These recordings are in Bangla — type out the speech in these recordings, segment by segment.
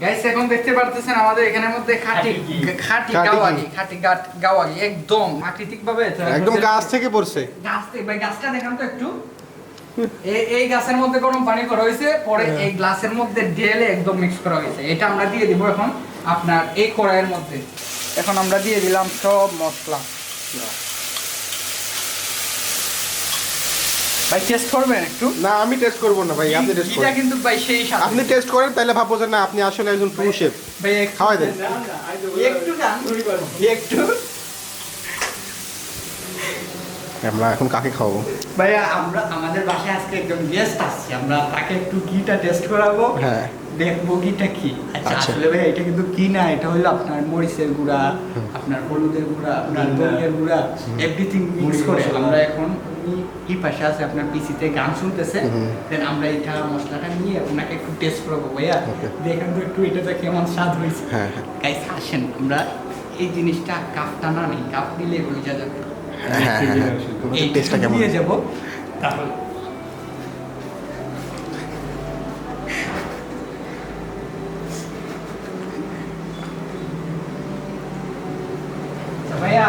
গাইস এখন দেখতে পারতেছেন আমাদের এখানের মধ্যে খাঁটি খাঁটি? গাওয়ালি খাঁটি গাট- গাওয়ালি একদম প্রাকৃতিক ভাবে একদম গাছ থেকে পড়ছে। গাছ থেকে ভাই গাছটা দেখান তো একটু। এই এই গাছের মধ্যে গরম পানি করা হয়েছে পরে হ্যাঁ। এই গ্লাসের মধ্যে ঢেলে একদম মিক্স করা হয়েছে। এটা আমরা দিয়ে দিব এখন আপনার এই কড়াইয়ের মধ্যে। এখন আমরা দিয়ে দিলাম সব মশলা। ভাই টেস্ট করবেন একটু? না আমি টেস্ট করব না ভাই আপনি টেস্ট এটা করেন। কিন্তু ভাই সেই সাথে। আপনি টেস্ট করেন তাহলে ভাববো যে না আপনি আসলে একজন প্রো শেফ ভাই একটু খাওয়াই দেন। একটু একটু। আমরা এখন কাকে খাওয়াবো? ভাইয়া আমরা আমাদের বাসায় আজকে একজন গেস্ট আসছে আমরা তাকে একটু ঘিটা টেস্ট করাবো। হ্যাঁ। দেখব ঘিটা কি? আচ্ছা আচ্ছা। আসলে ভাই এটা কিন্তু কি না? এটা হলো আপনার মরিচের গুঁড়া আপনার হলুদের গুঁড়া আপনার ধনিয়ার গুঁড়া এভরিথিং মিক্স করে আমরা এখন কি পাশে আছে? আপনার পিসিতে গান শুনতেছে। দেন আমরা এটা মশলাটা নিয়ে আপনাকে একটু টেস্ট করব ভাইয়া। দেখেন তো একটু এটাতে কেমন স্বাদ হয়েছে। হ্যাঁ হ্যাঁ। গাইস আসেন আমরা এই জিনিসটা কাপটা না নেই কাপ দিলে বোঝা যাবে। হ্যাঁ হ্যাঁ হ্যাঁ। টেস্টটা কেমন? দিয়ে যাব। তাহলে আচ্ছা ভাইয়া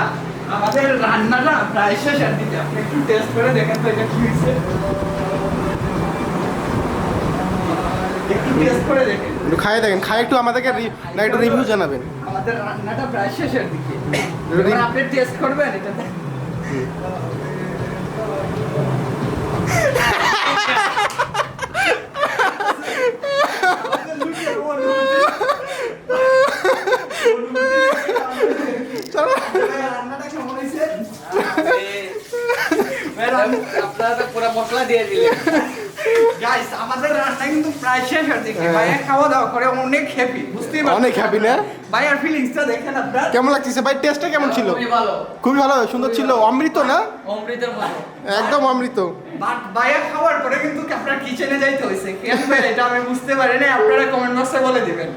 আমাদের রান্নাটা প্রায় শেষের দিকে। আপনি একটু টেস্ট করে দেখেন তো এটা কি হয়েছে। একটু টেস্ট করে দেখেন। একটু খাইয়ে দেখেন খাই একটু আমাদেরকে না একটু রিভিউ জানাবেন। আমাদের রান্নাটা প্রায় শেষের দিকে। আপনি টেস্ট করবেন এটা রান্নাটা কেমন হয়েছে? আপনারা তো পুরো মশলা দিয়ে দিলেন। গাইস আমাদের রান্না কিন্তু প্রায় শেষের দিকে হ্যাঁ। ভাইয়া খাওয়া দাওয়া করে অনেক হ্যাপি বুঝতেই পারছেন? অনেক happy না? ভাইয়ার ফিলিংসটা দেখেন আপনার। কেমন লাগতেছে? ভাই টেস্টটা কেমন ছিল? খুবই ভালো। খুবই ভালো সুন্দর ছিল। অমৃত না? অমৃতের মতো একদম অমৃত। বাট ভাইয়া খাওয়ার পরে কিন্তু আপনার কিচেনে যাইতে হয়েছে কেন ভাই এটা আমি বুঝতে পারি না আপনারা কমেন্ট বক্সে বলে দিবেন।